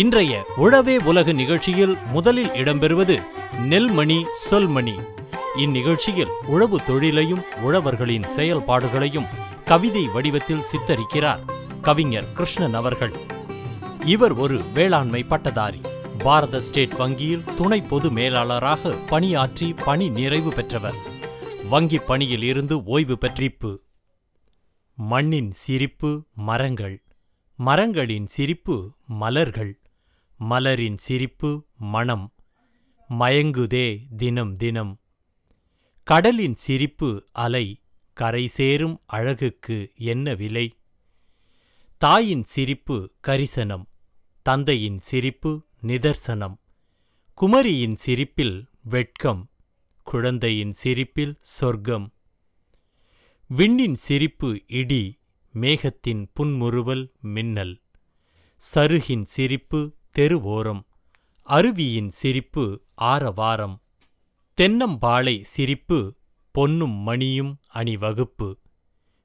இன்றைய உழவே உலக நிகழ்ச்சியில் முதலில் இடம்பெறுவது நெல்மணி சொல்மணி. இந்நிகழ்ச்சியில் உழவு தொழிலையும் உழவர்களின் செயல்பாடுகளையும் கவிதை வடிவத்தில் சித்தரிக்கிறார் கவிஞர் கிருஷ்ணன் அவர்கள். இவர் ஒரு வேளாண்மை பட்டதாரி. பாரத ஸ்டேட் வங்கியில் துணை பொது மேலாளராக பணியாற்றி பணி நிறைவு பெற்றவர். வங்கி பணியில் இருந்து ஓய்வு பெற்றிப்பு. மண்ணின் சிரிப்பு மரங்கள். மரங்களின் சிரிப்பு மலர்கள். மலரின் சிரிப்பு மணம். மயங்குதே தினம் தினம். கடலின் சிரிப்பு அலை கரை சேரும் அழகுக்கு என்ன விலை? தாயின் சிரிப்பு கரிசனம். தந்தையின் சிரிப்பு நிதர்சனம். குமரியின் சிரிப்பில் வெட்கம். குழந்தையின் சிரிப்பில் சொர்க்கம். விண்ணின் சிரிப்பு இடி மேகத்தின் புன்முறுவல் மின்னல். சருகின் சிரிப்பு தெருவோரம். அருவியின் சிரிப்பு ஆரவாரம். தென்னம்பாளை சிரிப்பு பொன்னும் மணியும் அணிவகுப்பு.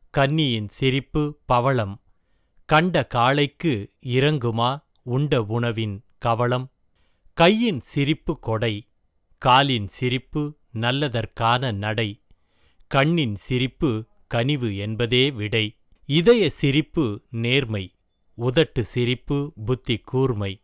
கன்னியின் சிரிப்பு பவளம். கண்ட காளைக்கு இறங்குமா உண்ட உணவின் கவளம். கையின் சிரிப்பு கொடை. காலின் சிரிப்பு நல்லதற்கான நடை. கண்ணின் சிரிப்பு கனிவு என்பதே விடை. இதய சிரிப்பு நேர்மை. உதட்டு சிரிப்பு புத்தி கூர்மை.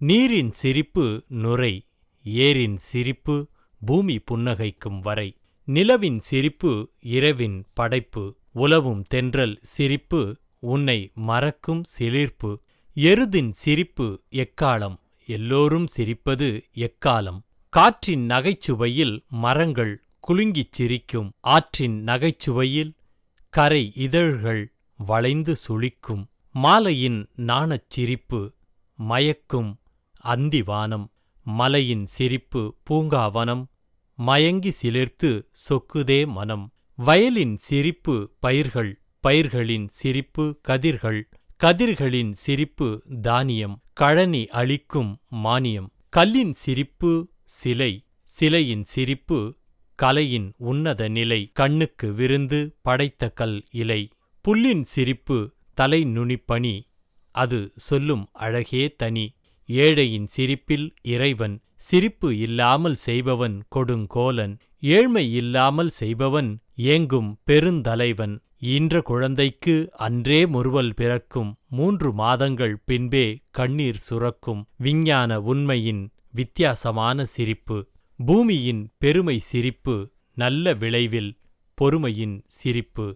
நீரின் சிரிப்பு நுரை ஏரின் சிரிப்பு பூமி புன்னகைக்கும் வரை. நிலவின் சிரிப்பு இரவின் படைப்பு உலவும் தென்றல் சிரிப்பு உன்னை மறக்கும் சிலிர்ப்பு. எருதின் சிரிப்பு எக்காலம்? எல்லோரும் சிரிப்பது எக்காலம்? காற்றின் நகைச்சுவையில் மரங்கள் குலுங்கிச் சிரிக்கும். ஆற்றின் நகைச்சுவையில் கரை இதழ்கள் வளைந்து சுளிக்கும். மாலையின் நாணச் சிரிப்பு மயக்கும் அந்திவானம் மலையின் சிரிப்பு பூங்காவனம் மயங்கி சிலிர்த்து சொக்குதே மனம். வயலின் சிரிப்பு பயிர்கள் பயிர்களின் சிரிப்பு கதிர்கள் கதிர்களின் சிரிப்பு தானியம் கழனி அளிக்கும் மானியம். கல்லின் சிரிப்பு சிலை சிலையின் சிரிப்பு கலையின் உன்னத நிலை. கண்ணுக்கு விருந்து படைத்த கல் இலை புல்லின் சிரிப்பு தலை நுனிப்பணி அது சொல்லும் அழகே தனி. ஏழையின் சிரிப்பில் இறைவன் சிரிப்பு இல்லாமல் செய்பவன் கொடுங்கோலன் ஏழ்மை இல்லாமல் செய்பவன் ஏங்கும் பெருந்தலைவன். ஈன்ற குழந்தைக்கு அன்றே முறுவல் பிறக்கும் மூன்று மாதங்கள் பின்பே கண்ணீர் சுரக்கும். விஞ்ஞான உண்மையின் வித்தியாசமான சிரிப்பு பூமியின் பெருமை சிரிப்பு நல்ல விளைவில் பொறுமையின் சிரிப்பு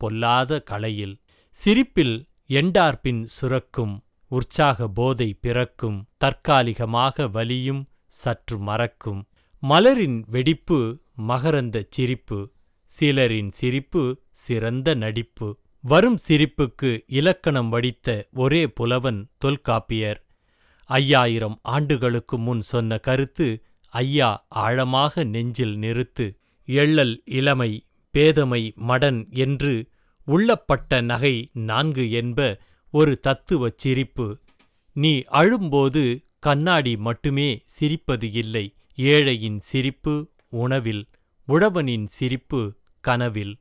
பொல்லாத கலையில். சிரிப்பில் எண்டார்பின் சுரக்கும் உற்சாக போதை பிறக்கும் தற்காலிகமாக வலியும் சற்று மறக்கும். மலரின் வெடிப்பு மகரந்த சிரிப்பு. சிலரின் சிரிப்பு சிறந்த நடிப்பு. வரும் சிரிப்புக்கு இலக்கணம் வடித்த ஒரே புலவன் தொல்காப்பியர். ஐயாயிரம் ஆண்டுகளுக்கு முன் சொன்ன கருத்து ஐயா ஆழமாக நெஞ்சில் நிறுத்து. எள்ளல் இளமை பேதமை மடன் என்று உள்ளப்பட்ட நகை நான்கு என்ப ஒரு தத்துவச் சிரிப்பு. நீ அழும்போது கண்ணாடி மட்டுமே சிரிப்பது இல்லை. ஏழையின் சிரிப்பு உணவில் உழவனின் சிரிப்பு கனவில்.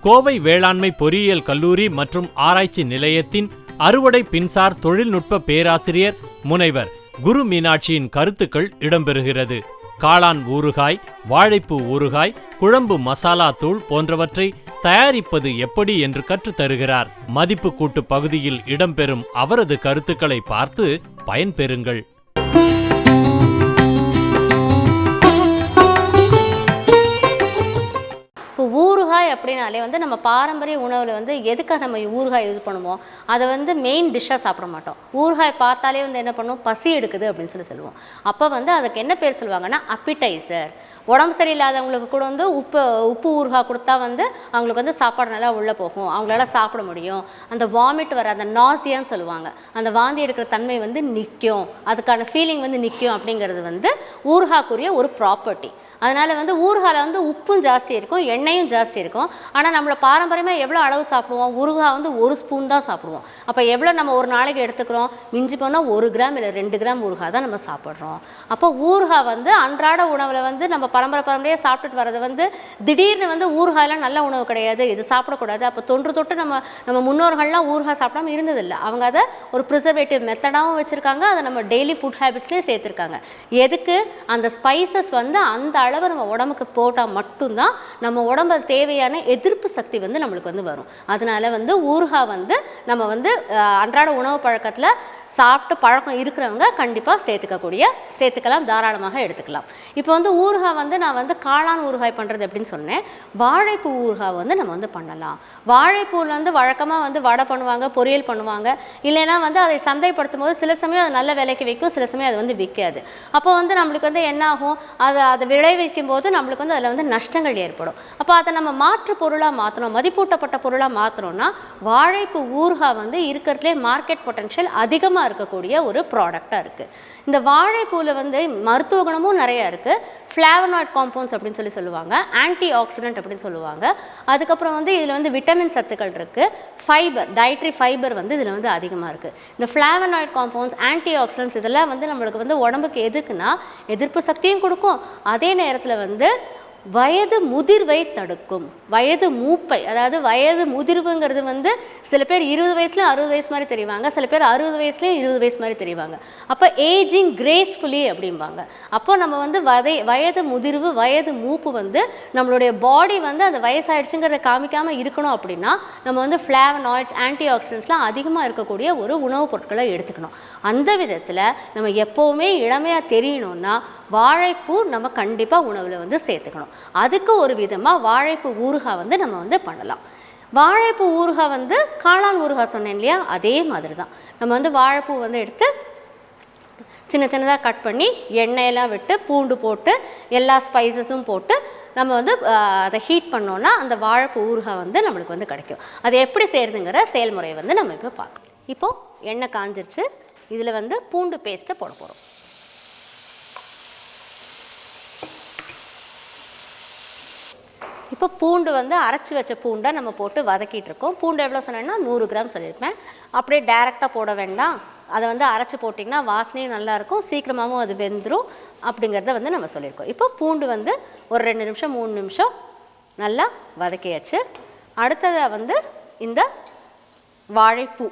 கோவை வேளாண்மை பொறியியல் கல்லூரி மற்றும் ஆராய்ச்சி நிலையத்தின் அறுவடை பின்சார் தொழில்நுட்ப பேராசிரியர் முனைவர் குரு மீனாட்சியின் கருத்துக்கள் இடம்பெறுகிறது. காளான் ஊறுகாய் வாழைப்பூ ஊறுகாய் குழம்பு மசாலா தூள் போன்றவற்றை தயாரிப்பது எப்படி என்று கற்றுத் தருகிறார். மதிப்பு கூட்டு பகுதியில் இடம்பெறும் அவரது கருத்துக்களை பார்த்து பயன்பெறுங்கள். இப்போ ஊறுகாய் அப்படின்னாலே வந்து நம்ம பாரம்பரிய உணவில் வந்து எதுக்காக நம்ம ஊறுகாய் யூஸ் பண்ணுவோம் அதை வந்து மெயின் டிஷ்ஷாக சாப்பிட மாட்டோம். ஊறுகாய் பார்த்தாலே வந்து என்ன பண்ணுவோம் பசி எடுக்குது அப்படின்னு சொல்லி சொல்லுவோம். அப்போ வந்து அதுக்கு என்ன பேர் சொல்லுவாங்கன்னா அப்பிடைசர் உடம்பு சரியில்லாதவங்களுக்கு கூட வந்து உப்பு உப்பு ஊறுகாய் கொடுத்தா வந்து அவங்களுக்கு வந்து சாப்பாடு நல்லா உள்ளே போகும். அவங்களால சாப்பிட முடியும். அந்த வாமிட் வர அந்த நாசியான்னு சொல்லுவாங்க. அந்த வாந்தி எடுக்கிற தன்மை வந்து நிற்கும் அதுக்கான ஃபீலிங் வந்து நிற்கும் அப்படிங்கிறது வந்து ஊறுகாய்க்குரிய ஒரு ப்ராப்பர்ட்டி அதனால் வந்து ஊறுகாயில் வந்து உப்பும் ஜாஸ்தி இருக்கும் எண்ணெயும் ஜாஸ்தி இருக்கும். ஆனால் நம்மளை பாரம்பரியமாக எவ்வளோ அளவு சாப்பிடுவோம்? ஊறுகாய் வந்து ஒரு ஸ்பூன் தான் சாப்பிடுவோம். அப்போ எவ்வளோ நம்ம ஒரு நாளைக்கு எடுத்துக்கிறோம்? மிஞ்சி போனால் ஒரு கிராம் இல்லை ரெண்டு கிராம் ஊறுகாய் தான் நம்ம சாப்பிட்றோம். அப்போ ஊறுகாய் வந்து அன்றாட உணவில் வந்து நம்ம பரம்பரை பரம்பரையாக சாப்பிட்டுட்டு வர்றது வந்து திடீர்னு வந்து ஊறுகாயெல்லாம் நல்ல உணவு கிடையாது. இது சாப்பிடக்கூடாது. அப்போ தொன்று தொட்டு நம்ம நம்ம முன்னோர்கள்லாம் ஊறுகாய் சாப்பிடாம இருந்ததில்லை. அவங்க அதை ஒரு ப்ரிசர்வேட்டிவ் மெத்தடாகவும் வச்சுருக்காங்க. அதை நம்ம டெய்லி ஃபுட் ஹேபிட்ஸ்லேயே சேர்த்துருக்காங்க. எதுக்கு? அந்த ஸ்பைசஸ் வந்து அந்த அளவு நம்ம உடம்புக்கு போட்டால் மட்டும்தான் நம்ம உடம்புல தேவையான எதிர்ப்பு சக்தி வந்து நம்மளுக்கு வந்து வரும். அதனால வந்து ஊறுகாய் வந்து நம்ம வந்து அன்றாட உணவு பழக்கத்தில் சாப்பிட்டு பழக்கம் இருக்கிறவங்க கண்டிப்பாக சேர்த்துக்கக்கூடிய சேர்த்துக்கலாம் தாராளமாக எடுத்துக்கலாம். இப்போ வந்து ஊறுகாய் வந்து நான் வந்து காளான் ஊறுகாய் பண்ணுறது அப்படின்னு சொன்னேன். வாழைப்பூ ஊறுகாய் வந்து நம்ம வந்து பண்ணலாம். வாழைப்பூவில் வந்து வழக்கமாக வந்து வடை பண்ணுவாங்க பொரியல் பண்ணுவாங்க. இல்லைன்னா வந்து அதை சந்தைப்படுத்தும் போது சில சமயம் அது நல்ல விலைக்கு விற்கும் சில சமயம் அது வந்து விற்காது. அப்போ வந்து நம்மளுக்கு வந்து என்ன ஆகும்? அதை அதை விளைவிக்கும் போது நம்மளுக்கு வந்து அதில் வந்து நஷ்டங்கள் ஏற்படும். அப்போ அதை நம்ம மாற்று பொருளாக மாற்றணும் மதிப்பூட்டப்பட்ட பொருளாக மாற்றணும்னா வாழைப்பூ ஊறுகாய் வந்து இருக்கிறதுலே மார்க்கெட் பொட்டன்ஷியல் அதிகமாக இருக்கக்கூடிய ஒரு ப்ராடக்டாக இருக்குது இந்த வாழைப்பூவில் வந்து மருத்துவ குணமும் நிறையா இருக்குது ஃப்ளாவனாய்ட் காம்பவுண்ட்ஸ் அப்படின்னு சொல்லி சொல்லுவாங்க. ஆன்டி ஆக்சிடென்ட் அப்படின்னு சொல்லுவாங்க. அதுக்கப்புறம் வந்து இதில் வந்து விட்டமின் சத்துக்கள் இருக்குது ஃபைபர் டயட்ரி ஃபைபர் வந்து இதில் வந்து அதிகமாக இருக்குது இந்த ஃப்ளாவனாய்ட் காம்பவுண்ட்ஸ் ஆன்டி ஆக்சிடென்ட்ஸ் இதெல்லாம் வந்து நம்மளுக்கு வந்து உடம்புக்கு எதுக்குன்னா எதிர்ப்பு சக்தியும் கொடுக்கும். அதே நேரத்தில் வந்து வயது முதிர்வை தடுக்கும். வயது மூப்பை அதாவது வயது முதிர்வுங்கிறது வந்து சில பேர் இருபது வயசுல அறுபது வயசு மாதிரி தெரிவாங்க சில பேர் அறுபது வயசுலேயும் இருபது வயசு மாதிரி தெரிவாங்க. அப்போ ஏஜிங் கிரேஸ்ஃபுல்லி அப்படிம்பாங்க. அப்போ நம்ம வந்து வதை வயது முதிர்வு வயது மூப்பு வந்து நம்மளுடைய பாடி வந்து அந்த வயசாயிடுச்சுங்கிறத காமிக்காமல் இருக்கணும் அப்படின்னா நம்ம வந்து ஃப்ளாவனாய்ட்ஸ் ஆன்டி ஆக்சிடென்ட்ஸ்லாம் அதிகமாக இருக்கக்கூடிய ஒரு உணவுப் பொருட்களை எடுத்துக்கணும். அந்த விதத்தில் நம்ம எப்போவுமே இளமையாக தெரியணும்னா வாழைப்பூ நம்ம கண்டிப்பாக உணவில் வந்து சேர்த்துக்கணும். அதுக்கு ஒரு விதமாக வாழைப்பூ ஊறுகாய் வந்து நம்ம வந்து பண்ணலாம். வாழைப்பூ ஊறுகாய் வந்து காளான் ஊறுகாய் சொன்னேன் இல்லையா? அதே மாதிரி தான் நம்ம வந்து வாழைப்பூ வந்து எடுத்து சின்ன சின்னதாக கட் பண்ணி எண்ணெயெல்லாம் விட்டு பூண்டு போட்டு எல்லா ஸ்பைசஸும் போட்டு நம்ம வந்து அதை ஹீட் பண்ணோன்னா அந்த வாழைப்பூ ஊறுகாய் வந்து நம்மளுக்கு வந்து கிடைக்கும். அது எப்படி செய்யறதுங்கிற செயல்முறையை வந்து நம்ம இப்போ பார்க்கலாம் இப்போது எண்ணெய் காஞ்சிருச்சு. இதில் வந்து பூண்டு பேஸ்ட்டை போட போகிறோம் இப்போ பூண்டு வந்து அரைச்சி வச்ச பூண்டை நம்ம போட்டு வதக்கிட்டு இருக்கோம். பூண்டு எவ்வளோ சொன்னேன்னா நூறு கிராம் சொல்லியிருப்பேன். அப்படியே டைரெக்டாக போட வேண்டாம். அதை வந்து அரைச்சி போட்டிங்கன்னா வாசனையும் நல்லாயிருக்கும் சீக்கிரமாகவும் அது வெந்துடும் அப்படிங்கிறத வந்து நம்ம சொல்லியிருக்கோம். இப்போ பூண்டு வந்து ஒரு ரெண்டு நிமிஷம் மூணு நிமிஷம் நல்லா வதக்கியாச்சு. அடுத்ததாக வந்து இந்த வாழைப்பூ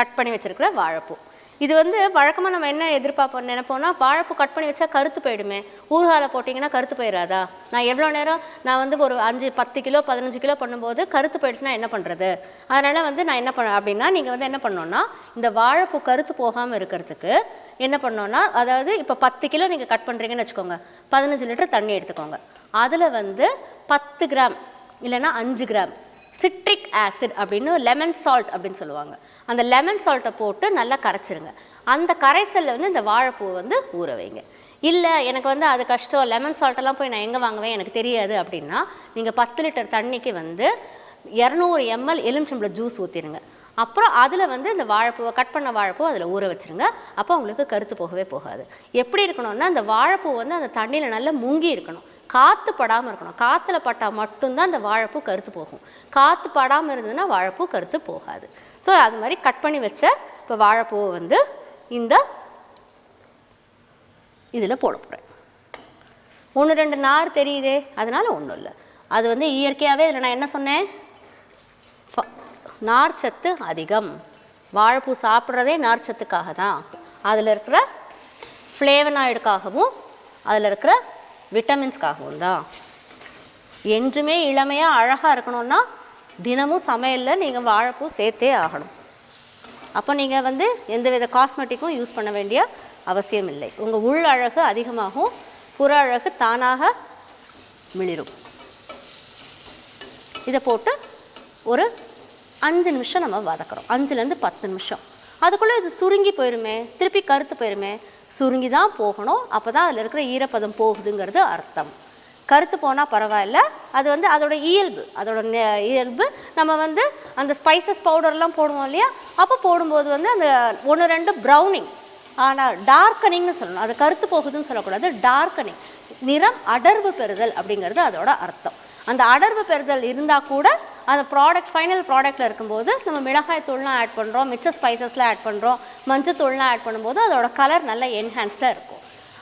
கட் பண்ணி வச்சுருக்கிற வாழைப்பூ. இது வந்து வழக்கமாக நம்ம என்ன எதிர்பார்ப்போம் நினைப்போம்னா வாழைப்பூ கட் பண்ணி வச்சா கருத்து போயிடுமே. ஊறுகால போட்டிங்கன்னா கருத்து போயிடாதா நான் எவ்வளோ நேரம் நான் வந்து ஒரு அஞ்சு பத்து கிலோ பதினஞ்சு கிலோ பண்ணும்போது கருத்து போயிடுச்சுன்னா என்ன பண்ணுறது அதனால் வந்து நான் என்ன பண்ண அப்படின்னா நீங்கள் வந்து என்ன பண்ணோன்னா இந்த வாழைப்பூ கருத்து போகாமல் இருக்கிறதுக்கு என்ன பண்ணோன்னா அதாவது இப்போ பத்து கிலோ நீங்கள் கட் பண்ணுறீங்கன்னு வச்சுக்கோங்க. பதினஞ்சு லிட்டர் தண்ணி எடுத்துக்கோங்க. அதில் வந்து பத்து கிராம் இல்லைன்னா அஞ்சு கிராம் சிட்ரிக் ஆசிட் அப்படின்னு லெமன் சால்ட் அப்படின்னு சொல்லுவாங்க. அந்த லெமன் சால்ட்டை போட்டு நல்லா கரைச்சிருங்க. அந்த கரைசலில் வந்து இந்த வாழைப்பூவை வந்து ஊற வைங்க. இல்லை எனக்கு வந்து அது கஷ்டம். லெமன் சால்ட்டெல்லாம் போய் நான் எங்கே வாங்குவேன்? எனக்கு தெரியாது அப்படின்னா நீங்கள் பத்து லிட்டர் தண்ணிக்கு வந்து இரநூறு எம்எல் எலுமிச்சம்பழம் ஜூஸ் ஊற்றிடுங்க அப்புறம் அதில் வந்து இந்த வாழைப்பூவை கட் பண்ண வாழைப்பூ அதில் ஊற வச்சிருங்க. அப்போ உங்களுக்கு கருத்து போகவே போகாது. எப்படி இருக்கணும்னா அந்த வாழைப்பூ வந்து அந்த தண்ணியில் நல்லா முங்கி இருக்கணும். காற்று படாமல் இருக்கணும். காற்றுல பட்டால் மட்டும்தான் அந்த வாழைப்பூ கருத்து போகும். காற்று படாமல் இருந்ததுன்னா வாழைப்பூ கருத்து போகாது. ஸோ அது மாதிரி கட் பண்ணி வச்ச இப்போ வாழைப்பூவை வந்து இந்த இதில் போட போகிறேன் ஒன்று ரெண்டு நார் தெரியுதே? அதனால் ஒன்றும் இல்லை. அது வந்து இயற்கையாகவே இதில் நான் என்ன சொன்னேன்? ஃப- நார் சத்து அதிகம். வாழைப்பூ சாப்பிட்றதே நார் சத்துக்காக தான். அதில் இருக்கிற ஃப்ளேவனாய்டுக்காகவும் அதில் இருக்கிற விட்டமின்ஸ்க்காகவும் தான். என்றுமே இளமையாக அழகாக இருக்கணும்னா தினமும் சமையலில் நீங்கள் வாழைப்பூ சேர்த்தே ஆகணும். அப்போ நீங்கள் வந்து எந்தவித காஸ்மெட்டிக்கும் யூஸ் பண்ண வேண்டிய அவசியம் இல்லை உங்கள் உள் அழகு அதிகமாகும் புற அழகு தானாக மிளிரும். இதை போட்டு ஒரு அஞ்சு நிமிஷம் நம்ம வதக்குறோம். அஞ்சுலேருந்து பத்து நிமிஷம். அதுக்குள்ளே இது சுருங்கி போயிருமே திருப்பி கருத்து போயிருமே சுருங்கி தான் போகணும். அப்போ தான் அதில் இருக்கிற ஈரப்பதம் போகுதுங்கிறது அர்த்தம். கருத்து போனால் பரவாயில்ல. அது வந்து அதோட இயல்பு அதோட இயல்பு. நம்ம வந்து அந்த ஸ்பைசஸ் பவுடர்லாம் போடுவோம் இல்லையா? அப்போ போடும்போது வந்து அந்த ஒன்று ரெண்டு ப்ரௌனிங் ஆனால் டார்க்கனிங்னு சொல்லணும். அது கருத்து போகுதுன்னு சொல்லக்கூடாது. டார்க்கனிங் நிறம் அடர்வு பெறுதல் அப்படிங்கிறது அதோட அர்த்தம். அந்த அடர்வு பெறுதல் இருந்தால் கூட அந்த ப்ராடக்ட் ஃபைனல் ப்ராடக்ட்டில் இருக்கும்போது நம்ம மிளகாய் தூள்லாம் ஆட் பண்ணுறோம் மிச்ச ஸ்பைசஸ்லாம் ஆட் பண்ணுறோம் மஞ்சள் தூள்லாம் ஆட் பண்ணும்போது அதோட கலர் நல்லா என்ஹான்ஸ்டாக இருக்கும்.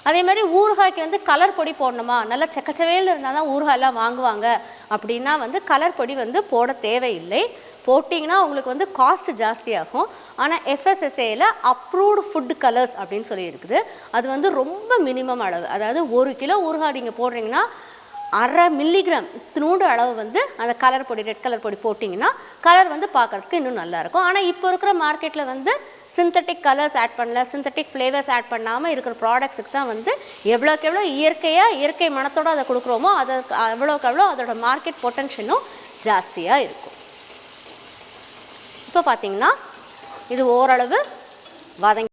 அதே மாதிரி ஊறுகாய்க்கு வந்து கலர் பொடி போடணுமா? நல்லா செக்கச்சவையில் இருந்தால் தான் ஊறுகாயெல்லாம் வாங்குவாங்க. அப்படின்னா வந்து கலர் பொடி வந்து போட தேவையில்லை. போட்டிங்கன்னா உங்களுக்கு வந்து காஸ்ட் ஜாஸ்தியாகும். ஆனால் எஃப்எஸ்எஸ்ஏயில் அப்ரூவ்டு ஃபுட் கலர்ஸ் அப்படின்னு சொல்லி இருக்குது. அது வந்து ரொம்ப மினிமம் அளவு. அதாவது ஒரு கிலோ ஊறுகாய் நீங்கள் போடுறீங்கன்னா அரை மில்லிகிராம் இத்தினூண்டு அளவு வந்து அந்த கலர் பொடி ரெட் கலர் பொடி போட்டிங்கன்னா கலர் வந்து பார்க்கறதுக்கு இன்னும் நல்லாயிருக்கும் ஆனால் இப்போ இருக்கிற மார்க்கெட்டில் வந்து சிந்தட்டிக் கலர்ஸ் ஆட் பண்ணல சிந்தட்டிக் ஃப்ளேவர்ஸ் ஆட் பண்ணாமல் இருக்கிற ப்ராடக்ட்ஸுக்கு தான் வந்து எவ்வளோக்கு எவ்வளோ இயற்கையாக இயற்கை மனத்தோடு அதை கொடுக்குறோமோ அதை எவ்வளோக்கு எவ்வளோ அதோட மார்க்கெட் பொட்டன்ஷியலும் ஜாஸ்தியாக இருக்கும். இப்போ பார்த்தீங்கன்னா இது ஓரளவு வதங்கி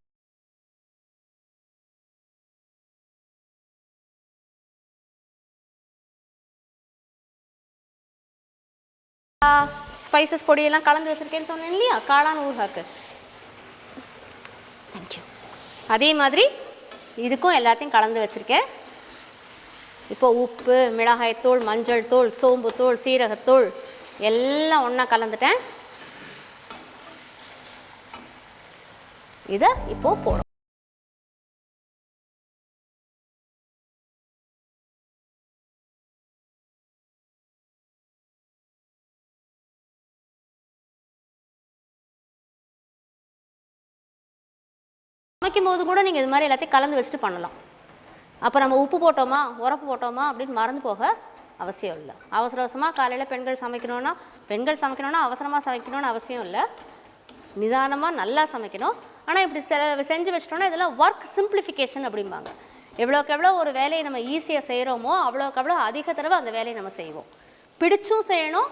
ஸ்பைசஸ் பொடியெல்லாம் கலந்து வச்சுருக்கேன்னு சொன்னேன் இல்லையா? காளான் ஊர்காக்கு தேங்க்யூ அதே மாதிரி இதுக்கும் எல்லாத்தையும் கலந்து வச்சுருக்கேன். இப்போ உப்பு மிளகாய்த்தூள் மஞ்சள் தூள் சோம்பு தூள் சீரகத்தூள் எல்லாம் ஒன்றா கலந்துட்டேன். இதை இப்போது போடும் சமைக்கும் போது கூட நீங்கள் இது மாதிரி எல்லாத்தையும் கலந்து வச்சுட்டு பண்ணலாம். அப்போ நம்ம உப்பு போட்டோமா உரப்பு போட்டோமா அப்படின்னு மறந்து போக அவசியம் இல்லை. அவசர அவசரமாக காலையில் பெண்கள் சமைக்கணும்னா பெண்கள் சமைக்கணும்னா அவசரமாக சமைக்கணும்னு அவசியம் இல்லை. நிதானமாக நல்லா சமைக்கணும். ஆனால் இப்படி செ செஞ்சு வச்சிட்டோம்னா இதெல்லாம் ஒர்க் சிம்பிளிஃபிகேஷன் அப்படிம்பாங்க. எவ்வளோக்கு எவ்வளோ ஒரு வேலையை நம்ம ஈஸியாக செய்கிறோமோ அவ்வளோக்கு எவ்வளோ அதிக தடவை அந்த வேலையை நம்ம செய்வோம். பிடிச்சும் செய்யணும்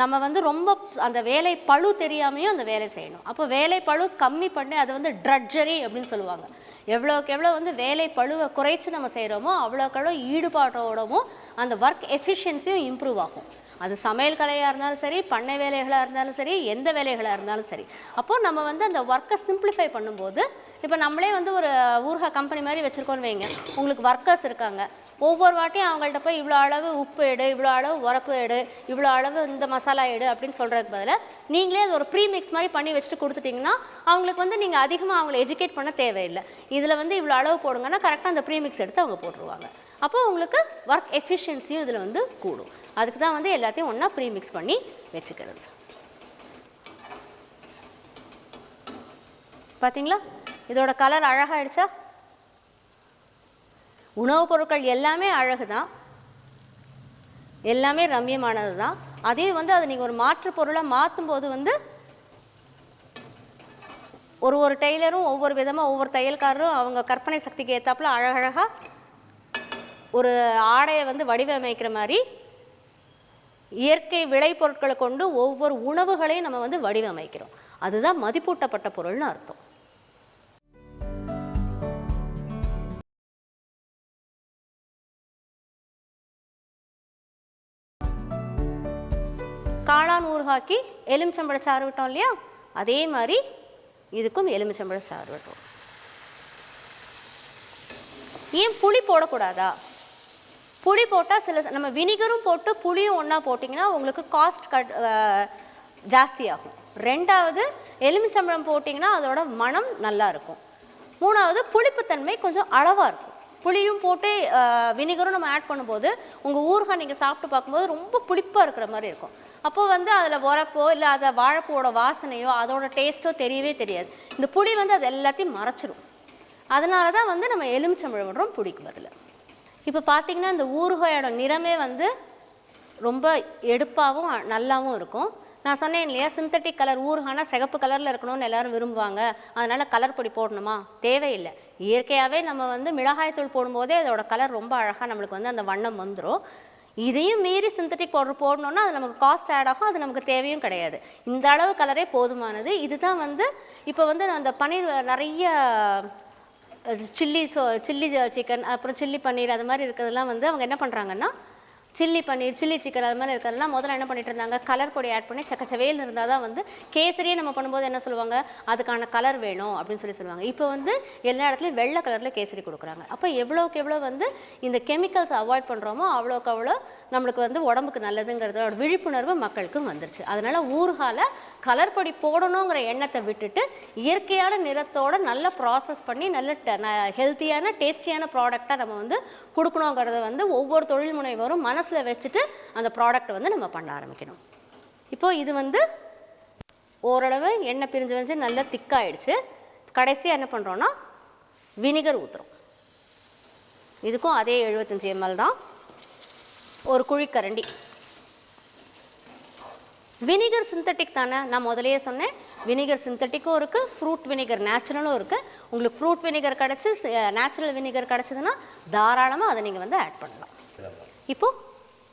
நம்ம வந்து ரொம்ப அந்த வேலை பளு தெரியாமையும் அந்த வேலை செய்யணும். அப்போ வேலை பழு கம்மி பண்ணி அது வந்து ட்ரட்ஜரி அப்படின்னு சொல்லுவாங்க. எவ்வளோக்கு எவ்வளோ வந்து வேலை பழுவை குறைச்சி நம்ம செய்கிறோமோ அவ்வளோக்கு எவ்வளோ ஈடுபாட்டோடவும் அந்த ஒர்க் எஃபிஷியன்சியும் இம்ப்ரூவ் ஆகும். அது சமையல் கலையாக இருந்தாலும் சரி பண்ணை வேலைகளாக இருந்தாலும் சரி எந்த வேலைகளாக இருந்தாலும் சரி. அப்போது நம்ம வந்து அந்த ஒர்க்கை சிம்பிளிஃபை பண்ணும்போது இப்போ நம்மளே வந்து ஒரு ஊர்கா கம்பெனி மாதிரி வச்சுருக்கோன்னு வைங்க. உங்களுக்கு ஒர்க்கர்ஸ் இருக்காங்க. ஒவ்வொரு வாட்டியும் அவங்கள்ட்ட போய் இவ்வளோ அளவு உப்பு எடு இவ்வளோ அளவு உரப்பு எடு இவ்வளோ அளவு இந்த மசாலா எடு அப்படின்னு சொல்கிறதுக்கு பதிலாக நீங்களே அது ஒரு ப்ரீ மிக்ஸ் மாதிரி பண்ணி வச்சுட்டு கொடுத்துட்டிங்கன்னா அவங்களுக்கு வந்து நீங்கள் அதிகமாக அவங்கள எஜுகேட் பண்ண தேவையில்லை. இதில் வந்து இவ்வளோ அளவு போடுங்கன்னா கரெக்டாக அந்த ப்ரீ மிக்ஸ் எடுத்து அவங்க போட்டுருவாங்க. அப்போ உங்களுக்கு ஒர்க் எஃபிஷியன்சியும் இதில் வந்து கூடும். அதுக்கு தான் வந்து எல்லாத்தையும் ஒன்றா ப்ரீ மிக்ஸ் பண்ணி வச்சுக்கிறது. பார்த்தீங்களா இதோட கலர் அழகாகிடுச்சா உணவுப் பொருட்கள் எல்லாமே அழகு தான் எல்லாமே ரம்மியமானது தான் அதே வந்து அதை நீங்கள் ஒரு மாற்று பொருளாக மாற்றும் போது வந்து ஒரு ஒரு டெய்லரும் ஒவ்வொரு விதமாக ஒவ்வொரு தையல்காரரும் அவங்க கற்பனை சக்திக்கு ஏற்றாப்புல அழகழகாக ஒரு ஆடையை வந்து வடிவமைக்கிற மாதிரி இயற்கை விளைபொருட்களை கொண்டு ஒவ்வொரு உணவுகளையும் நம்ம வந்து வடிவமைக்கிறோம். அதுதான் மதிப்பூட்டப்பட்ட பொருள்னு அர்த்தம். காளான் எலுமிச்சம்பழ சாறு விட்டோம் இல்லையா? அதே மாதிரி இதுக்கும் எலுமிச்சம்பழ சாறு விட்டோம் ஏன் புளி போடக்கூடாதா? புளி போட்டால் சில நம்ம வினிகரும் போட்டு புளியும் ஒன்றா போட்டிங்கன்னா உங்களுக்கு காஸ்ட் கட் ஜாஸ்தியாகும். ரெண்டாவது எலுமிச்சம்பழம் போட்டிங்கன்னா அதோட மனம் நல்லா இருக்கும். மூணாவது புளிப்புத்தன்மை கொஞ்சம் அளவாக இருக்கும். புளியும் போட்டு வினிகரும் நம்ம ஆட் பண்ணும்போது உங்கள் ஊறுகாய் நீங்கள் சாப்பிட்டு பார்க்கும்போது ரொம்ப புளிப்பாக இருக்கிற மாதிரி இருக்கும். அப்போ வந்து அதில் உரப்போ இல்லை அதை வாழைப்பூவோட வாசனையோ அதோட டேஸ்ட்டோ தெரியவே தெரியாது. இந்த புளி வந்து அது எல்லாத்தையும் மறைச்சிடும் அதனால தான் வந்து நம்ம எலுமிச்சம்பழம் விடுறோம் புளிக்கு பதில். இப்போ பார்த்தீங்கன்னா இந்த ஊறுகாயோட நிறமே வந்து ரொம்ப எடுப்பாகவும் நல்லாவும் இருக்கும். நான் சொன்னேன் இல்லையா சிந்தட்டிக் கலர் ஊறுகானா சிகப்பு கலரில் இருக்கணும்னு எல்லாரும் விரும்புவாங்க. அதனால் கலர் பொடி போடணுமா? தேவையில்லை. இயற்கையாகவே நம்ம வந்து மிளகாய்த்தூள் போடும்போதே அதோட கலர் ரொம்ப அழகாக நம்மளுக்கு வந்து அந்த வண்ணம் வந்துடும் இதையும் மீறி சிந்தட்டிக் பவுடர் போடணும்னா அது நமக்கு காஸ்ட் ஆட் ஆகும் அது நமக்கு தேவையும் கிடையாது. இந்த அளவு கலரே போதுமானது. இதுதான் வந்து இப்போ வந்து அந்த பன்னீர் நிறைய சில்லி சோ சில்லி சிக்கன் அப்புறம் சில்லி பன்னீர் அது மாதிரி இருக்கிறதெல்லாம் வந்து அவங்க என்ன பண்ணுறாங்கன்னா சில்லி பன்னீர் சில்லி சிக்கன் அது மாதிரி இருக்கிறதெல்லாம் முதல்ல என்ன பண்ணிட்டு இருந்தாங்க? கலர் பொடி ஆட் பண்ணி சக்கச்சவேல் இருந்தால் தான் வந்து கேசரியே நம்ம பண்ணும்போது என்ன சொல்லுவாங்க? அதுக்கான கலர் வேணும் அப்படின்னு சொல்லி சொல்லுவாங்க. இப்போ வந்து எல்லா இடத்துலையும் வெள்ளை கலரில் கேசரி கொடுக்குறாங்க. அப்போ எவ்வளோக்கு எவ்வளோ வந்து இந்த கெமிக்கல்ஸ் அவாய்ட் பண்ணுறோமோ அவ்வளோக்கு அவ்வளோ நம்மளுக்கு வந்து உடம்புக்கு நல்லதுங்கிறதோட விழிப்புணர்வு மக்களுக்கும் வந்துருச்சு. அதனால் ஊர்கால கலர் பொடி போடணுங்கிற எண்ணத்தை விட்டுட்டு இயற்கையான நிறத்தோட நல்லா ப்ராசஸ் பண்ணி நல்ல ஹெல்த்தியான டேஸ்டியான ப்ராடக்டாக நம்ம வந்து கொடுக்கணுங்கிறத வந்து ஒவ்வொரு தொழில் முனைவரும் மனசில் வச்சுட்டு அந்த ப்ராடக்ட்டை வந்து நம்ம பண்ண ஆரம்பிக்கணும். இப்போது இது வந்து ஓரளவு எண்ணெய் பிரிஞ்சு வந்து நல்லா திக்காயிடுச்சு. கடைசியாக என்ன பண்ணுறோன்னா வினிகர் ஊற்றுறோம் இதுக்கும் அதே எழுபத்தஞ்சி எம்எல் தான். ஒரு குழிக்கரண்டி. வினிகர் சிந்தட்டிக் தானே? நான் முதலையே சொன்னேன். வினிகர் சிந்தட்டிக்கும் இருக்குது ஃப்ரூட் வினிகர் நேச்சுரலும் இருக்குது உங்களுக்கு ஃப்ரூட் வினிகர் கிடச்சி நேச்சுரல் வினிகர் கிடச்சிதுன்னா தாராளமாக அதை நீங்கள் வந்து ஆட் பண்ணலாம். இப்போ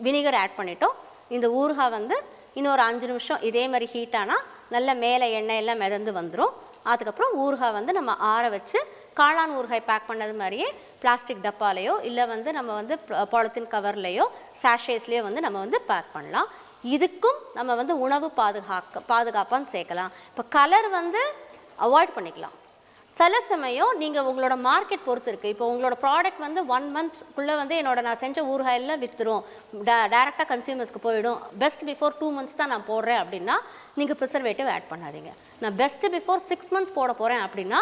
வினிகர் ஆட் பண்ணிட்டோம். இந்த ஊறுகாய் வந்து இன்னொரு அஞ்சு நிமிஷம் இதே மாதிரி ஹீட் ஆனால் நல்ல மேலே எண்ணெய் எல்லாம் மிதந்து வந்துடும் அதுக்கப்புறம் ஊறுகாய் வந்து நம்ம ஆற வச்சு காளான் ஊறுகாய் பேக் பண்ணது மாதிரியே பிளாஸ்டிக் டப்பாலேயோ இல்லை வந்து நம்ம வந்து பாலித்தீன் கவர்லேயோ சாஷேஸ்லேயோ வந்து நம்ம வந்து பேக் பண்ணலாம். இதுக்கும் நம்ம வந்து உணவு பாதுகாக்க பாதுகாப்பான்னு சேர்க்கலாம். இப்போ கலர் வந்து அவாய்ட் பண்ணிக்கலாம். சில சமயம் நீங்கள் உங்களோட மார்க்கெட் பொறுத்து இருக்குது இப்போ உங்களோட ப்ராடக்ட் வந்து ஒன் மந்த்க்குள்ளே வந்து என்னோட நான் செஞ்ச ஊறுகாயெல்லாம் விற்றுரும் டேரெக்டாக கன்சியூமர்ஸ்க்கு போயிடும். பெஸ்ட் பிஃபோர் டூ மந்த்ஸ் தான் நான் போடுறேன் அப்படின்னா நீங்கள் ப்ரிசர்வேட்டிவ் ஆட் பண்ணாதீங்க. நான் பெஸ்ட்டு பிஃபோர் சிக்ஸ் மந்த்ஸ் போட போகிறேன் அப்படின்னா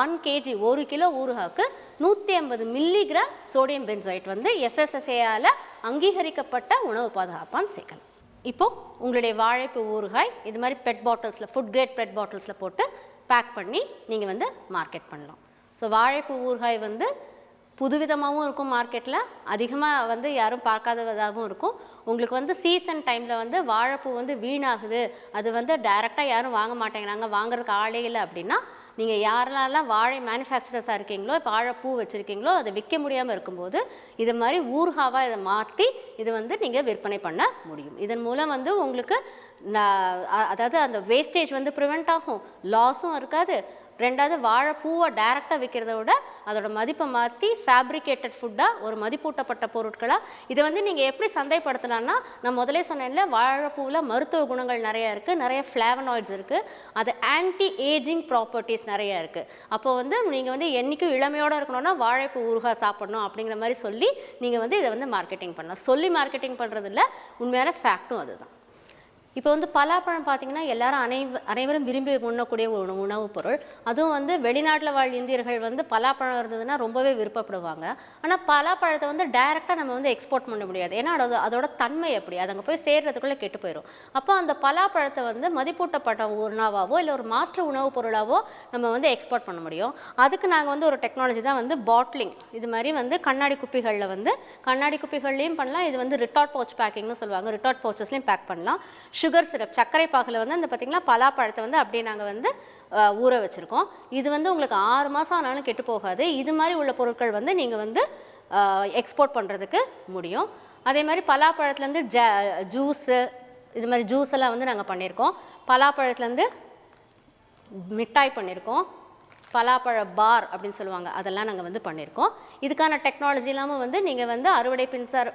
ஒன் கேஜி ஒரு கிலோ ஊறுகாக்கு நூற்றி ஐம்பது மில்லிகிராம் சோடியம் பென்சோயிட் வந்து எஃப்எஸ்எஸ்ஏயால் அங்கீகரிக்கப்பட்ட உணவு பாதுகாப்பான்னு சேர்க்கணும் இப்போது உங்களுடைய வாழைப்பு ஊறுகாய் இது மாதிரி பெட் பாட்டில்ஸில் ஃபுட் கிரேட் பெட் பாட்டில்ஸில் போட்டு பேக் பண்ணி நீங்கள் வந்து மார்க்கெட் பண்ணலாம். ஸோ வாழைப்பூ ஊறுகாய் வந்து புதுவிதமாகவும் இருக்கும் மார்க்கெட்டில் அதிகமாக வந்து யாரும் பார்க்காததாகவும் இருக்கும். உங்களுக்கு வந்து சீசன் டைமில் வந்து வாழைப்பூ வந்து வீணாகுது. அது வந்து டைரெக்டாக யாரும் வாங்க மாட்டேங்கிறாங்க. வாங்குறதுக்கு ஆளே இல்லை அப்படின்னா நீங்கள் யாரெல்லாம் வாழை மேனுஃபேக்சரர்ஸாக இருக்கீங்களோ இப்போ வாழைப்பூ வச்சுருக்கீங்களோ அதை விற்க முடியாமல் இருக்கும்போது இது மாதிரி ஊறுகாவாக இதை மாற்றி இது வந்து நீங்கள் விற்பனை பண்ண முடியும். இதன் மூலம் வந்து உங்களுக்கு அதாவது அந்த வேஸ்டேஜ் வந்து ப்ரிவெண்ட் ஆகும். லாஸும் இருக்காது. ரெண்டாவது வாழைப்பூவை டைரெக்டாக விற்கிறத விட அதோட மதிப்பை மாற்றி ஃபேப்ரிகேட்டட் ஃபுட்டாக ஒரு மதிப்பூட்டப்பட்ட பொருட்களாக இதை வந்து நீங்கள் எப்படி சந்தைப்படுத்தலாம்னா நான் முதலே சொன்னேன்ல வாழைப்பூவில் மருத்துவ குணங்கள் நிறைய இருக்குது நிறைய ஃப்ளேவனாய்ட்ஸ் இருக்குது அது ஆன்டி ஏஜிங் ப்ராப்பர்ட்டிஸ் நிறைய இருக்குது அப்போ வந்து நீங்கள் வந்து என்றைக்கும் இளமையோடு இருக்கணும்னா வாழைப்பூ ஊறுகாய் சாப்பிடணும் அப்படிங்கிற மாதிரி சொல்லி நீங்கள் வந்து இதை வந்து மார்க்கெட்டிங் பண்ணலாம். சொல்லி மார்க்கெட்டிங் பண்ணுறதில்ல உண்மையான ஃபேக்ட்டும் அதுதான். இப்போ வந்து பலாப்பழம் பார்த்தீங்கன்னா எல்லாரும் அனைவ அனைவரும் விரும்பி உண்ணக்கூடிய ஒரு உணவுப் பொருள். அதுவும் வந்து வெளிநாட்டில் வாழ் இந்தியர்கள் வந்து பலாப்பழம் இருந்ததுன்னா ரொம்பவே விருப்பப்படுவாங்க. ஆனால் பலாப்பழத்தை வந்து டைரெக்டாக நம்ம வந்து எக்ஸ்போர்ட் பண்ண முடியாது. ஏன்னா அதோட அதோட தன்மை எப்படி? அது அங்கே போய் சேர்றதுக்குள்ளே கெட்டு போயிடும் அப்போ அந்த பலாப்பழத்தை வந்து மதிப்பூட்டப்பட்ட உணவாவோ இல்லை ஒரு மாற்று உணவுப் பொருளாவோ நம்ம வந்து எக்ஸ்போர்ட் பண்ண முடியும். அதுக்கு நாங்கள் வந்து ஒரு டெக்னாலஜி தான் வந்து பாட்லிங் இது மாதிரி வந்து கண்ணாடி குப்பிகளில் வந்து கண்ணாடி குப்பிகள்லையும் பண்ணலாம். இது வந்து ரிட்டார்ட் பவுச் பேக்கிங்னு சொல்லுவாங்க. ரிட்டார்ட் பவுச்சஸ்லையும் பேக் பண்ணலாம். சுகர் சிரப் சர்க்கரை பாகில் வந்து அந்த பார்த்திங்கன்னா பலாப்பழத்தை வந்து அப்படியே நாங்கள் வந்து ஊற வச்சுருக்கோம். இது வந்து உங்களுக்கு ஆறு மாதம் ஆனாலும் கெட்டு போகாது. இது மாதிரி உள்ள பொருட்கள் வந்து நீங்கள் வந்து எக்ஸ்போர்ட் பண்ணுறதுக்கு முடியும். அதே மாதிரி பலாப்பழத்துலேருந்து ஜ ஜூஸு இது மாதிரி ஜூஸ் எல்லாம் வந்து நாங்கள் பண்ணியிருக்கோம் பலாப்பழத்துலேருந்து மிட்டாய் பண்ணியிருக்கோம் பலாப்பழ பார் அப்படின்னு சொல்லுவாங்க. அதெல்லாம் நாங்கள் வந்து பண்ணியிருக்கோம் இதுக்கான டெக்னாலஜி இல்லாமல் வந்து நீங்கள் வந்து அறுவடை பின்சார்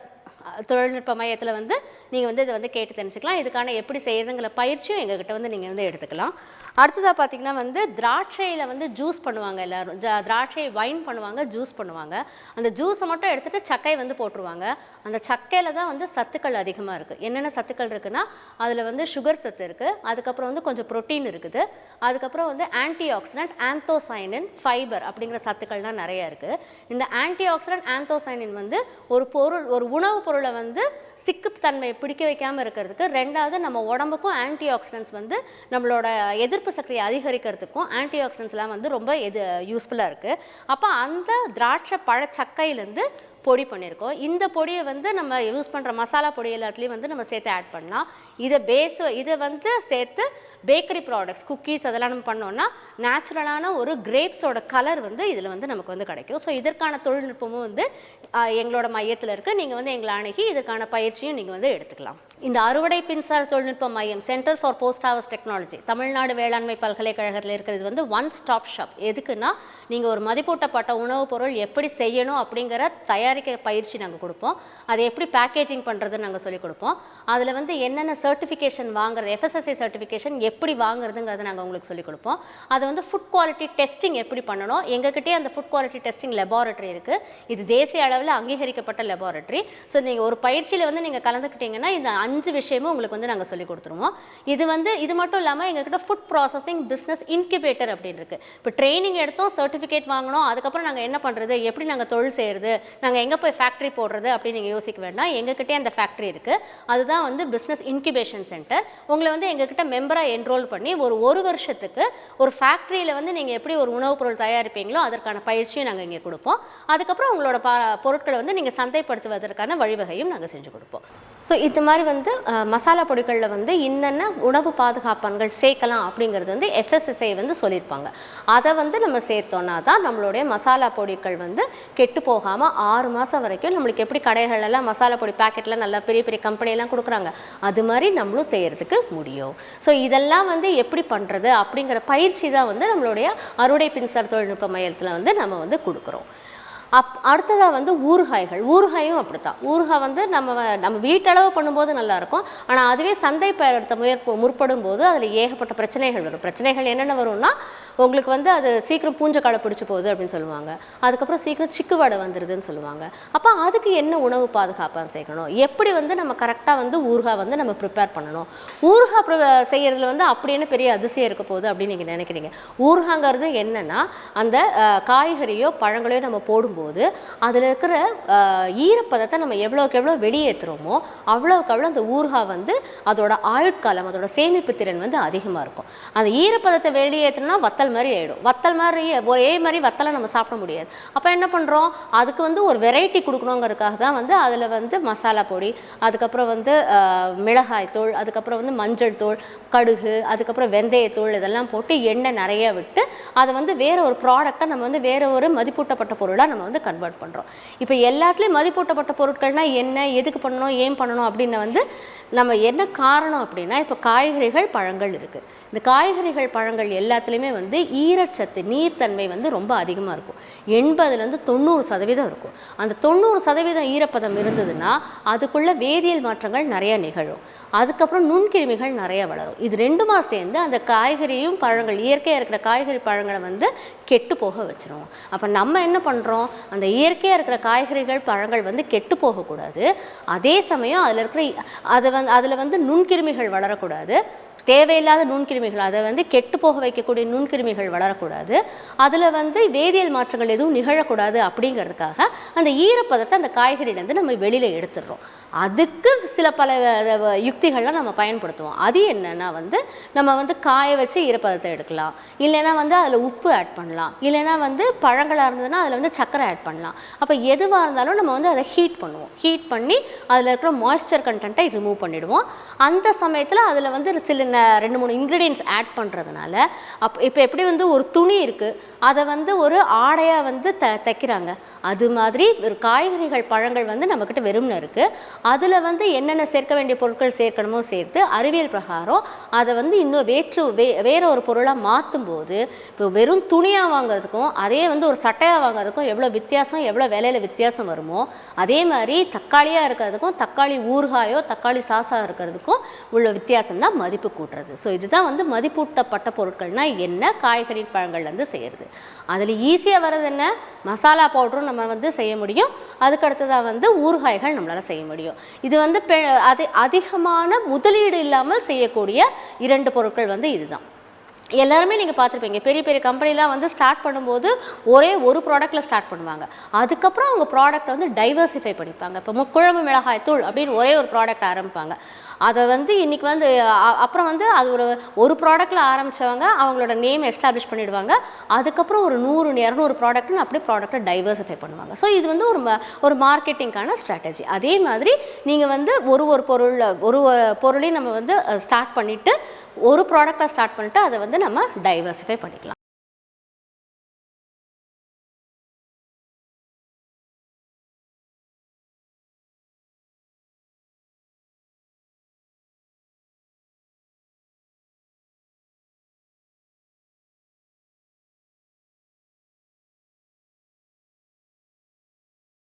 அஹ், தொழில்நுட்ப மையத்தில் வந்து நீங்கள் வந்து இதை வந்து கேட்டு தெரிஞ்சுக்கலாம். இதுக்கான எப்படி செய்யறதுங்கிற பயிற்சியும் எங்ககிட்ட வந்து நீங்கள் வந்து எடுத்துக்கலாம். அடுத்ததாக பார்த்தீங்கன்னா வந்து திராட்சையில் வந்து ஜூஸ் பண்ணுவாங்க எல்லோரும். திராட்சையை வைன் பண்ணுவாங்க ஜூஸ் பண்ணுவாங்க. அந்த ஜூஸை மட்டும் எடுத்துகிட்டு சக்கை வந்து போட்டுருவாங்க. அந்த சக்கையில் தான் வந்து சத்துக்கள் அதிகமாக இருக்குது என்னென்ன சத்துக்கள் இருக்குன்னா அதில் வந்து சுகர் சத்து இருக்குது அதுக்கப்புறம் வந்து கொஞ்சம் புரோட்டீன் இருக்குது. அதுக்கப்புறம் வந்து ஆன்டி ஆக்சிடென்ட் ஆந்தோசைனின் ஃபைபர் அப்படிங்கிற சத்துக்கள்லாம் நிறைய இருக்குது இந்த ஆன்டி ஆக்சிடென்ட் ஆந்தோசைனின் வந்து ஒரு பொருள் ஒரு உணவுப் பொருளை வந்து சிக்குத்தன்மையை பிடிக்க வைக்காமல் இருக்கிறதுக்கு ரெண்டாவது நம்ம உடம்புக்கும் ஆன்டி ஆக்சிடென்ட்ஸ் வந்து நம்மளோட எதிர்ப்பு சக்தியை அதிகரிக்கிறதுக்கும் ஆன்டி ஆக்சிடென்ட்ஸ்லாம் வந்து ரொம்ப இது யூஸ்ஃபுல்லாக இருக்குது அப்போ அந்த திராட்சை பழச்சக்கையிலேருந்து பொடி பண்ணியிருக்கோம். இந்த பொடியை வந்து நம்ம யூஸ் பண்ணுற மசாலா பொடி எல்லாத்துலேயும் வந்து நம்ம சேர்த்து ஆட் பண்ணலாம். இதை பேஸ் இதை வந்து சேர்த்து பேக்கரி ப்ராடக்ட்ஸ் குக்கீஸ் அதெல்லாம் நம்ம பண்ணோம்னா நேச்சுரலான ஒரு கிரேப்ஸோட கலர் வந்து இதில் வந்து நமக்கு வந்து கிடைக்கும். ஸோ இதற்கான தொழில்நுட்பமும் வந்து எங்களோட மையத்தில் இருக்குது நீங்கள் வந்து எங்களை அணுகி இதற்கான பயிற்சியும் நீங்கள் வந்து எடுத்துக்கலாம். இந்த அறுவடை மின்சார தொழில்நுட்ப மையம் centre for post harvest technology Tamil Nadu வேளாண்மை பல்கலைக்கழகத்தில் இருக்கிறது வந்து ஒன் ஸ்டாப் ஷாப் எதுக்குன்னா நீங்கள் ஒரு மதிப்பூட்டப்பட்ட உணவுப் பொருள் எப்படி செய்யணும் அப்படிங்கிற தயாரிக்க பயிற்சி நாங்கள் கொடுப்போம். அதை எப்படி பேக்கேஜிங் பண்ணுறதுன்னு நாங்கள் சொல்லிக் கொடுப்போம். அதில் வந்து என்னென்ன சர்டிஃபிகேஷன் வாங்குறது எஃப்எஸ்எஸ்ஐ சர்டிஃபிகேஷன் எப்படி வாங்குறதுங்கிறத நாங்கள் உங்களுக்கு சொல்லிக் கொடுப்போம். அது வந்து ஃபுட் குவாலிட்டி டெஸ்டிங் எப்படி பண்ணணும்? எங்ககிட்டயே அந்த ஃபுட் குவாலிட்டி டெஸ்டிங் லெபார்ட்டரி இருக்குது இது தேசிய அளவில் அங்கீகரிக்கப்பட்ட லெபார்ட்டரி ஸோ நீங்கள் ஒரு பயிற்சியில் வந்து நீங்கள் கலந்துக்கிட்டீங்கன்னா இந்த அஞ்சு விஷயமும் உங்களுக்கு வந்து நாங்கள் சொல்லிக் கொடுத்துருவோம். இது வந்து இது மட்டும் இல்லாமல் எங்ககிட்ட ஃபுட் ப்ராசஸிங் பிஸ்னஸ் இன்குபேட்டர் அப்படின்னு இருக்குது இப்போ ட்ரைனிங் எடுத்தோம் சர்டிஃபிகேட் சர்டிஃபிகேட் வாங்கினோம் அதுக்கப்புறம் நாங்கள் என்ன பண்ணுறது எப்படி நாங்கள் தொழில் செய்கிறது நாங்கள் எங்கே போய் ஃபேக்ட்ரி போடுறது அப்படின்னு நீங்கள் யோசிக்க வேண்டாம். எங்ககிட்டே அந்த ஃபேக்ட்ரி இருக்குது அதுதான் வந்து பிஸ்னஸ் இன்குபேஷன் சென்டர் உங்களை வந்து எங்ககிட்ட மெம்பராக என்ரோல் பண்ணி ஒரு ஒரு வருஷத்துக்கு ஒரு ஃபேக்ட்ரியில் வந்து நீங்கள் எப்படி ஒரு உணவுப் பொருள் தயாரிப்பீங்களோ அதற்கான பயிற்சியும் நாங்கள் இங்கே கொடுப்போம். அதுக்கப்புறம் உங்களோட பா பொருட்களை வந்து நீங்கள் சந்தைப்படுத்துவதற்கான வழிவகையும் நாங்கள் செஞ்சு கொடுப்போம். ஸோ இது மாதிரி வந்து மசாலா பொடிகளில் வந்து என்னென்ன உணவு பாதுகாப்பான்கள் சேர்க்கலாம் அப்படிங்கிறது வந்து எஃப்எஸ்எஸ்ஐ வந்து சொல்லியிருப்பாங்க. அதை வந்து நம்ம சேர்த்தோன்னா தான் நம்மளுடைய மசாலா பொடிகள் வந்து கெட்டு போகாமல் ஆறு மாதம் வரைக்கும் நம்மளுக்கு எப்படி கடைகளெல்லாம் மசாலா பொடி பாக்கெட்டில் நல்லா பெரிய பெரிய கம்பெனியெல்லாம் கொடுக்குறாங்க அது மாதிரி நம்மளும் செய்கிறதுக்கு முடியும். ஸோ இதெல்லாம் வந்து எப்படி பண்ணுறது அப்படிங்கிற பயிற்சி தான் வந்து நம்மளுடைய அறுவடை பின்சார் தொழில்நுட்ப மையத்தில் வந்து நம்ம வந்து கொடுக்குறோம். அப் அடுத்ததாக வந்து ஊறுகாய்கள். ஊறுகாயும் அப்படித்தான். ஊறுகாய் வந்து நம்ம நம்ம வீட்டளவு பண்ணும்போது நல்லாயிருக்கும். ஆனால் அதுவே சந்தை பயன்படுத்த முயற்ப முற்படும் போது அதில் ஏகப்பட்ட பிரச்சனைகள் வரும். பிரச்சனைகள் என்னென்ன வரும்னா உங்களுக்கு வந்து அது சீக்கிரம் பூஞ்சக்காலை பிடிச்சி போகுது அப்படின்னு சொல்லுவாங்க. அதுக்கப்புறம் சீக்கிரம் சிக்குவாடை வந்துடுதுன்னு சொல்லுவாங்க. அப்போ அதுக்கு என்ன உணவு பாதுகாப்பாக சேர்க்கணும் எப்படி வந்து நம்ம கரெக்டாக வந்து ஊறுகாய் வந்து நம்ம ப்ரிப்பேர் பண்ணணும்? ஊறுகாய் ப்ரி- செய்யறதுல வந்து அப்படி என்ன பெரிய அதிசயம் இருக்க போகுது அப்படின்னு நீங்கள் நினைக்கிறீங்க? ஊறுகாங்கிறது என்னென்னா அந்த காய்கறியோ பழங்களையோ நம்ம போடும் போது அதில் இருக்கிற ஈரப்பதத்தை நம்ம எவ்வளோக்கு எவ்வளோ வெளியேற்றுறோமோ அவ்வளோக்கு அவ்வளோ அந்த ஊறுகாய் வந்து அதோட ஆயுட்காலம் அதோட சேமிப்பு திறன் வந்து அதிகமாக இருக்கும். அந்த ஈரப்பதத்தை வெளியேற்றினா வத்தல் மாதிரி ஆயிடும். வத்தல் மாதிரி ஒரே மாதிரி வத்தலை நம்ம சாப்பிட முடியாது. அப்போ என்ன பண்ணுறோம் அதுக்கு வந்து ஒரு வெரைட்டி கொடுக்கணுங்கிறதுக்காக தான் வந்து அதில் வந்து மசாலா பொடி அதுக்கப்புறம் வந்து மிளகாய் தூள் அதுக்கப்புறம் வந்து மஞ்சள் தூள் கடுகு அதுக்கப்புறம் வெந்தயத்தூள் இதெல்லாம் போட்டு எண்ணெய் நிறைய விட்டு அதை வந்து வேற ஒரு ப்ராடக்டாக நம்ம வந்து வேற ஒரு மதிப்பூட்டப்பட்ட பொருளாக நம்ம வந்து கன்வெர்ட் பண்ணுறோம் இப்போ எல்லாத்துலேயும் மதிப்பூட்டப்பட்ட பொருட்கள்னால் என்ன எதுக்கு பண்ணணும் ஏன் பண்ணணும் அப்படின்னு வந்து நம்ம என்ன காரணம் அப்படின்னா இப்போ காய்கறிகள் பழங்கள் இருக்குது இந்த காய்கறிகள் பழங்கள் எல்லாத்துலேயுமே வந்து ஈரச்சத்து நீர்த்தன்மை வந்து ரொம்ப அதிகமாக இருக்கும். எண்பதுலேருந்து தொண்ணூறு சதவீதம் இருக்கும். அந்த தொண்ணூறு சதவீதம் ஈரப்பதம் இருந்ததுன்னா அதுக்குள்ளே வேதியியல் மாற்றங்கள் நிறையா நிகழும். அதுக்கப்புறம் நுண்கிருமிகள் நிறைய வளரும். இது ரெண்டுமா சேர்ந்து அந்த காய்கறியும் பழங்கள் இயற்கையாக இருக்கிற காய்கறி பழங்களை வந்து கெட்டு போக வச்சிருவோம் அப்போ நம்ம என்ன பண்ணுறோம் அந்த இயற்கையாக இருக்கிற காய்கறிகள் பழங்கள் வந்து கெட்டு போகக்கூடாது. அதே சமயம் அதில் இருக்கிற அதை வந்து அதில் வந்து நுண்கிருமிகள் வளரக்கூடாது. தேவையில்லாத நுண்கிருமிகள் அதை வந்து கெட்டு போக வைக்கக்கூடிய நுண்கிருமிகள் வளரக்கூடாது. அதில் வந்து வேதியியல் மாற்றங்கள் எதுவும் நிகழக்கூடாது அப்படிங்கிறதுக்காக அந்த ஈரப்பதத்தை அந்த காய்கறியிலேருந்து நம்ம வெளியில் எடுத்துடுறோம். அதுக்கு சில பல வ- யுக்திகள்லாம் நம்ம பயன்படுத்துவோம். அது என்னன்னா வந்து நம்ம வந்து காய வச்சு ஈரப்பதத்தை எடுக்கலாம். இல்லைன்னா வந்து அதில் உப்பு ஆட் பண்ணலாம். இல்லைன்னா வந்து பழங்களாக இருந்ததுன்னா அதில் வந்து சக்கரை ஆட் பண்ணலாம். அப்போ எதுவாக இருந்தாலும் நம்ம வந்து அதை ஹீட் பண்ணுவோம். ஹீட் பண்ணி அதில் இருக்கிற மாய்ஸ்சர் கண்டென்ட்டை ரிமூவ் பண்ணிவிடுவோம் அந்த சமயத்தில் அதில் வந்து சில ரெண்டு மூணு இன்க்ரீடியன்ஸ் ஆட் பண்ணுறதுனால அப் இப்போ எப்படி வந்து ஒரு துணி இருக்குது அதை வந்து ஒரு ஆடையாக வந்து த தைக்கிறாங்க. அது மாதிரி ஒரு காய்கறிகள் பழங்கள் வந்து நம்மக்கிட்ட வெறும்னு இருக்குது அதில் வந்து என்னென்ன சேர்க்க வேண்டிய பொருட்கள் சேர்க்கணுமோ சேர்த்து அறிவியல் பிரகாரம் அதை வந்து இன்னும் வேற்று வே வேற ஒரு பொருளாக மாற்றும் போது இப்போ வெறும் துணியாக வாங்குறதுக்கும் அதே வந்து ஒரு சட்டையாக வாங்குறதுக்கும் எவ்வளோ வித்தியாசம் எவ்வளோ விலையில வித்தியாசம் வருமோ அதே மாதிரி தக்காளியாக இருக்கிறதுக்கும் தக்காளி ஊறுகாயோ தக்காளி சாஸாக இருக்கிறதுக்கும் உள்ள வித்தியாசம் தான் மதிப்பு கூட்டுறது. ஸோ இதுதான் வந்து மதிப்பூட்டப்பட்ட பொருட்கள்னால் என்ன காய்கறி பழங்கள்லேருந்து செய்கிறது அதில் ஈஸியாக வர்றது என்ன? மசாலா பவுடரும் நம்ம வந்து செய்ய முடியும். அதுக்கு அடுத்ததாக வந்து ஊறுகாய்கள் நம்மளால் செய்ய முடியும். இது வந்து பெ அது அதிகமான முதலீடு இல்லாமல் செய்யக்கூடிய இரண்டு பொருட்கள் வந்து இதுதான். எல்லாருமே நீங்கள் பார்த்துருப்பீங்க. பெரிய பெரிய கம்பெனிலாம் வந்து ஸ்டார்ட் பண்ணும்போது ஒரே ஒரு ப்ராடக்ட்டில் ஸ்டார்ட் பண்ணுவாங்க. அதுக்கப்புறம் அவங்க ப்ராடக்ட் வந்து டைவர்சிஃபை பண்ணிப்பாங்க. இப்போ முக்குழம்பு மிளகாய் தூள் அப்படின்னு ஒரே ஒரு ப்ராடக்ட் ஆரம்பிப்பாங்க. அதை வந்து இன்றைக்கி வந்து அப்புறம் வந்து அது ஒரு ஒரு ப்ராடக்ட்டில் ஆரம்பிச்சவங்க அவங்களோட நேம் எஸ்டாப்ளிஷ் பண்ணிவிடுவாங்க அதுக்கப்புறம் ஒரு நூறு இரநூறு ப்ராடக்ட்னு அப்படியே ப்ராடக்ட்டை டைவர்சிஃபை பண்ணுவாங்க. ஸோ இது வந்து ஒரு ம- ஒரு மார்க்கெட்டிங்கான ஸ்ட்ராட்டஜி அதே மாதிரி நீங்கள் வந்து ஒரு ஒரு பொருள் ஒரு ஒரு பொருளையும் நம்ம வந்து ஸ்டார்ட் பண்ணிவிட்டு ஒரு ப்ராடக்டாக ஸ்டார்ட் பண்ணிட்டு அதை வந்து நம்ம டைவர்சிஃபை பண்ணிக்கலாம்.